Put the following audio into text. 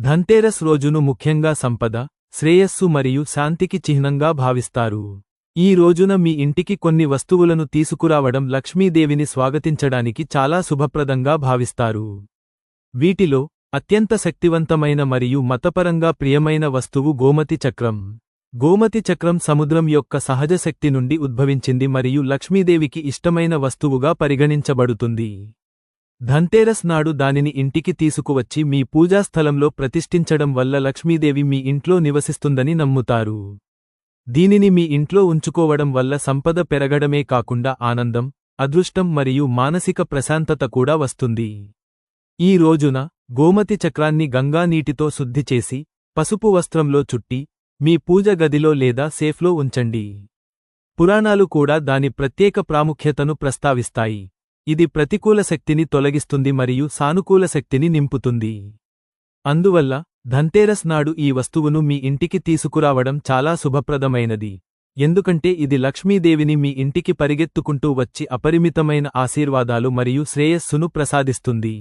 ధన్తేరస్ రోజును ముఖ్యంగా సంపద శ్రేయస్సు మరియు శాంతికి చిహ్నంగా భావిస్తారు. ఈ రోజున మీ ఇంటికి కొన్ని వస్తువులను తీసుకురావడం లక్ష్మీదేవిని స్వాగతించడానికి చాలా శుభప్రదంగా భావిస్తారు. వీటిలో అత్యంత శక్తివంతమైన మరియు మతపరంగా ప్రియమైన వస్తువు గోమతి చక్రం. గోమతి చక్రం సముద్రం యొక్క సహజ శక్తి నుండి ఉద్భవించింది మరియు లక్ష్మీదేవికి ఇష్టమైన వస్తువుగా పరిగణించబడుతుంది. ధన్తేరస్ నాడు దానిని ఇంటికి తీసుకువచ్చి మీ పూజాస్థలంలో ప్రతిష్ఠించడం వల్ల లక్ష్మీదేవి మీ ఇంట్లో నివసిస్తుందని నమ్ముతారు. దీనిని మీ ఇంట్లో ఉంచుకోవడం వల్ల సంపద పెరగడమే కాకుండా ఆనందం అదృష్టం మరియు మానసిక ప్రశాంతత కూడా వస్తుంది. ఈ రోజున గోమతి చక్రాన్ని గంగా నీటితో శుద్ధి చేసి పసుపు వస్త్రంలో చుట్టి మీ పూజ గదిలో లేదా సేఫ్లో ఉంచండి. పురాణాలు కూడా దాని ప్రత్యేక ప్రాముఖ్యతను ప్రస్తావిస్తాయి. ఇది ప్రతికూల శక్తిని తొలగిస్తుంది మరియు సానుకూల శక్తిని నింపుతుంది. అందువల్ల ధంతేరస్ నాడు ఈ వస్తువును మీ ఇంటికి తీసుకురావడం చాలా శుభప్రదమైనది. ఎందుకంటే ఇది లక్ష్మీదేవిని మీ ఇంటికి పరిగెత్తుకుంటూ వచ్చి అపరిమితమైన ఆశీర్వాదాలు మరియు శ్రేయస్సును ప్రసాదిస్తుంది.